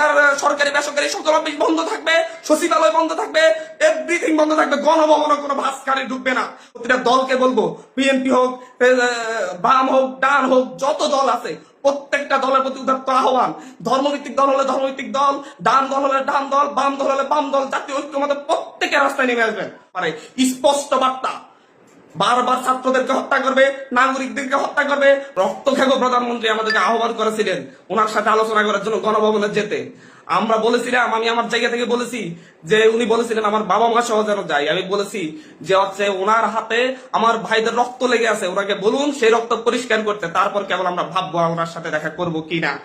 তার সরকারি, বেসরকারি সকল অফিস বন্ধ থাকবে, সচিবালয় বন্ধ থাকবে এভরিথিং বন্ধ থাকবে গণভবনে কোনো ভাস গাড়ি ঢুকবে না। প্রতিটা দলকে বলব বিএনপি হোক বাম হোক, ডান হোক, যত দল আছে, প্রত্যেকটা দলের প্রতি উদাত্ত আহ্বান। ধর্মভিত্তিক দল হলে ধর্মভিত্তিক দল, ডান দল হলে ডান দল, বাম দল হলে বাম দল, জাতীয় ঐক্যমতে প্রত্যেকে রাস্তায় নেমে আসবেন। মানে স্পষ্ট বার্তা। বারবার ছাত্রদেরকে হত্যা করবে, নাগরিকদেরকে হত্যা করবে। রক্ত খেগো প্রধানমন্ত্রী আমাদেরকে আহ্বান করেছিলেন ওনার সাথে আলোচনা করার জন্য গণভবনে যেতে। আমরা বলেছিলাম, আমি আমার জায়গা থেকে বলেছি যে উনি বলেছিলেন, আমার বাবা মা সহ যেন যাই। আমি বলেছি যে হচ্ছে ওনার হাতে আমার ভাইদের রক্ত লেগে আছে, ওনাকে বলুন সেই রক্ত পরিষ্কার করতে, তারপর কেবল আমরা ভাববো ওনার সাথে দেখা করব কিনা।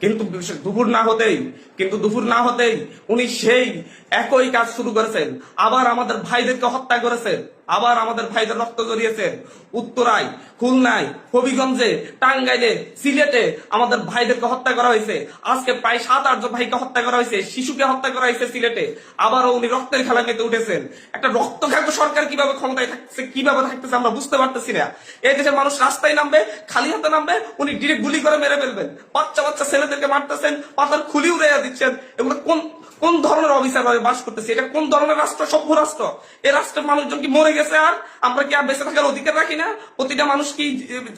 কিন্তু দুপুর না হতেই, কিন্তু দুপুর না হতেই উনি সেই একই কাজ শুরু করেছেন। আবার আমাদের ভাইদেরকে হত্যা করেছেন। আবার আমাদের ভাইদের রক্ত জড়িয়েছেন উত্তরায়, খুলনায়, হবিগঞ্জে, টাঙ্গাইলে, সিলেটে আমাদের ভাইদেরকে হত্যা করা হয়েছে। আজকে প্রায় সাত, আটজন ভাইকে হত্যা করা হয়েছে, শিশুকে হত্যা করা হয়েছে সিলেটে। আবারও উনি রক্তের খেলা মেতে উঠেছেন। একটা রক্ত খাদ্য সরকার কীভাবে ক্ষমতায় থাকছে কীভাবে থাকতেছে আমরা বুঝতে পারতেছি না। এই দেশের মানুষ রাস্তায় নামবে, খালি হাতে নামবে, উনি ডিরেক্ট গুলি করে মেরে ফেলবেন। বাচ্চা বাচ্চা ছেলেদেরকে মারতেছেন পাতার খুলি উড়ে দিচ্ছেন। এগুলো কোন কোন ধরনের অফিসার ভাবে বাস করতেছে? এটা কোন ধরনের রাষ্ট্র? সভ্য রাষ্ট্র। এই রাষ্ট্রের মানুষজন কি মরে গেছে আর? আমরা কি আর বেঁচে থাকার অধিকার রাখি না? প্রতিটা মানুষ কি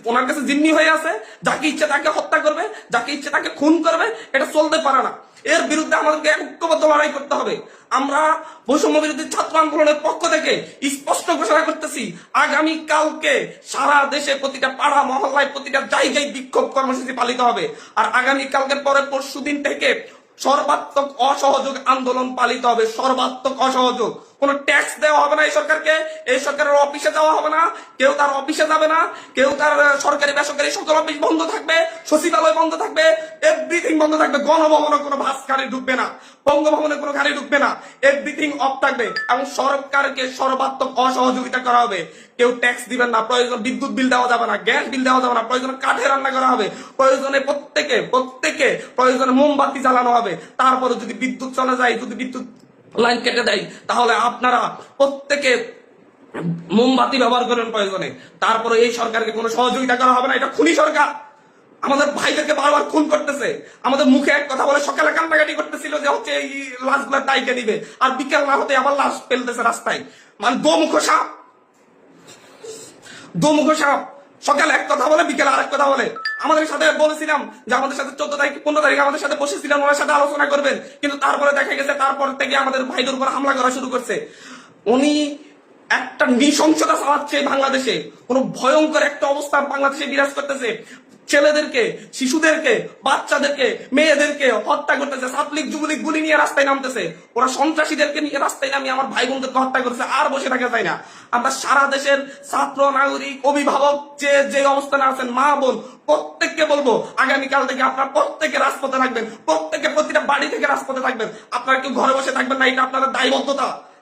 ওনার কাছে জিম্মি হয়ে আছে? যাকে ইচ্ছে তাকে হত্যা করবে, যাকে ইচ্ছে তাকে খুন করবে, এটা চলতে পারে না। এর বিরুদ্ধে আমাদেরকে ঐক্যবদ্ধ লড়াই করতে হবে। আমরা বৈষম্য বিরোধী ছাত্র আন্দোলনের পক্ষ থেকে স্পষ্ট ঘোষণা করতেছি, আগামী কালকে সারা দেশে প্রতিটা পাড়া, মহল্লায় প্রতিটা জায়গায় বিক্ষোভ কর্মসূচি পালিত হবে। আর আগামী কালকের পরে পরশু দিন থেকে সর্বাত্মক অসহযোগ আন্দোলন পালিত হবে, সর্বাত্মক অসহযোগ। কোন ট্যাক্স দেওয়া হবে না এই সরকারকে, এই সরকারের অফিসে যাওয়া হবে না, কেউ তার অফিসে যাবে না, কেউ তার সরকারি বেসরকারি সকল অফিস বন্ধ থাকবে, সচিবালয় বন্ধ থাকবে এভরিথিং বন্ধ থাকবে, গণভবনে কোনো ভাস গাড়ি ঢুকবে না, বঙ্গভবনে কোনো গাড়ি ঢুকবে না এভরিথিং অফ থাকবে এবং সরকারকে সর্বাত্মক অসহযোগিতা করা হবে। কেউ ট্যাক্স দিবেন না, প্রয়োজন বিদ্যুৎ বিল দেওয়া যাবে না গ্যাস বিল দেওয়া যাবে না, প্রয়োজন কাঠে রান্না করা হবে, প্রয়োজনে প্রত্যেকে প্রত্যেকে প্রয়োজনে মোমবাতি জ্বালানো হবে। তারপরে যদি বিদ্যুৎ চলে যায়, যদি বিদ্যুৎ লাইন কেটে দেয়, তাহলে আপনারা প্রত্যেকে মোমবাতি ব্যবহার করবেন প্রয়োজনে। তারপরে এই সরকারকে কোনো সহযোগিতা করা হবে না, এটা খুনি সরকার। আমাদের ভাইদেরকে বারবার খুন করতেছে। আমাদের মুখে এক কথা বলে সকালে কান্নাকাটি করতেছিল যে হচ্ছে এই লাশগুলো দায়কে নিবে। আর বিকেল না হতে আবার লাশ ফেলতেছে রাস্তায়। মানে দোমুখ সাপ। দোমুখ সাপ। সকালে এক কথা বলে, বিকেলে আরেক কথা বলে। আমাদের সাথে বলেছিলাম যে আমাদের সাথে চোদ্দ তারিখ, পনেরো তারিখ আমাদের সাথে বসেছিলাম, ওনার সাথে আলোচনা করবেন। কিন্তু তারপরে দেখা গেছে, তারপর থেকে আমাদের ভাইদের উপর হামলা করা শুরু করছে। উনি একটা নৃশংসতা চালাচ্ছে বাংলাদেশে। কোন ভয়ঙ্কর একটা অবস্থা বাংলাদেশে বিরাজ করতেছে। ছেলেদেরকে, শিশুদেরকে, বাচ্চাদেরকে, মেয়েদেরকে হত্যা করতেছে, ছাত্রলীগ, যুবলীগ গুলি নিয়ে রাস্তায় নামতেছে। ওরা সন্ত্রাসীদেরকে নিয়ে রাস্তায় নামিয়ে আমার ভাই বোনদেরকে হত্যা করতেছে, আর বসে থাকা যায় না। আমরা সারা দেশের ছাত্র, নাগরিক, অভিভাবক, যে যে অবস্থানে আছেন, মা, বোন, প্রত্যেককে বলব, আগামীকাল থেকে আপনারা প্রত্যেকে রাজপথে থাকবেন, প্রত্যেকে প্রতিটা বাড়ি থেকে রাজপথে থাকবেন। আপনারা কেউ ঘরে বসে থাকবেন না, এটা আপনাদের দায়বদ্ধতা।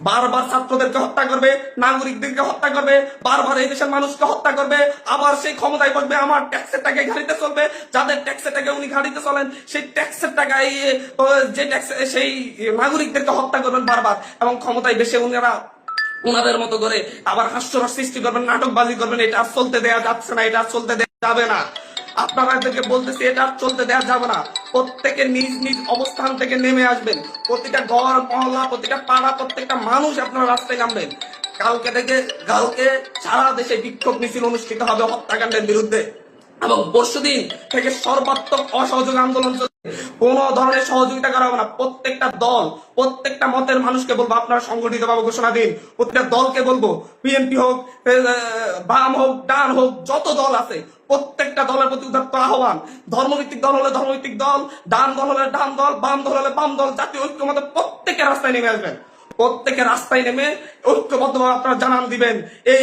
বারবার ছাত্রদেরকে হত্যা করবে, নাগরিকদেরকে হত্যা করবে, বারবার এই দেশের মানুষকে হত্যা করবে, আবার সেই ক্ষমতায় বসবে, আমার ট্যাক্সের টাকায় গাড়িতে চলবে, যাদের ট্যাক্সের টাকায় উনি গাড়িতে চলেন, সেই ট্যাক্সের টাকায় যে ট্যাক্স, সেই নাগরিকদেরকে হত্যা করবেন বারবার, এবং ক্ষমতায় বেশি উনারা, উনাদের মতো করে আবার হাস্যরস সৃষ্টি করবেন, নাটকবাজি করবেন, এটা আর চলতে দেয়া যাচ্ছে না, এটা আর চলতে দেয়া যাবে না। আপনারা এদেরকে বলতেছি, এটা চলতে দেওয়া যাবে না। প্রত্যেকে নিজ নিজ অবস্থান থেকে নেমে আসবেন। প্রতিটা ঘর, মহল্লা, প্রতিটা পাড়া, প্রত্যেকটা মানুষ আপনারা রাস্তায় নামবেন। কালকে থেকে, কালকে সারা দেশে বিক্ষোভ মিছিল অনুষ্ঠিত হবে হত্যাকাণ্ডের বিরুদ্ধে। এবং পরশুদিন থেকে সর্বাত্মক অসহযোগ আন্দোলন চলবে কোন ধরনের সহযোগিতা করা হবে না। প্রত্যেকটা দল, প্রত্যেকটা মতের মানুষকে বলব, আপনারা সংগঠিত ভাবে ঘোষণা দিন। প্রত্যেকটা দলকে বলব, বিএনপি হোক বাম হোক, ডান হোক, যত দল আছে, প্রত্যেকটা দলের প্রতি উদাত্ত আহ্বান। ধর্মভিত্তিক দল হলে ধর্মভিত্তিক দল, ডান দল হলে ডান দল, বাম দল হলে বাম দল, জাতীয় ঐক্য ঐক্যমতে প্রত্যেকের রাস্তায় নেমে আসবেন। প্রত্যেকের রাস্তায় নেমে ঐক্যবদ্ধভাবে আপনারা জানান দিবেন। এই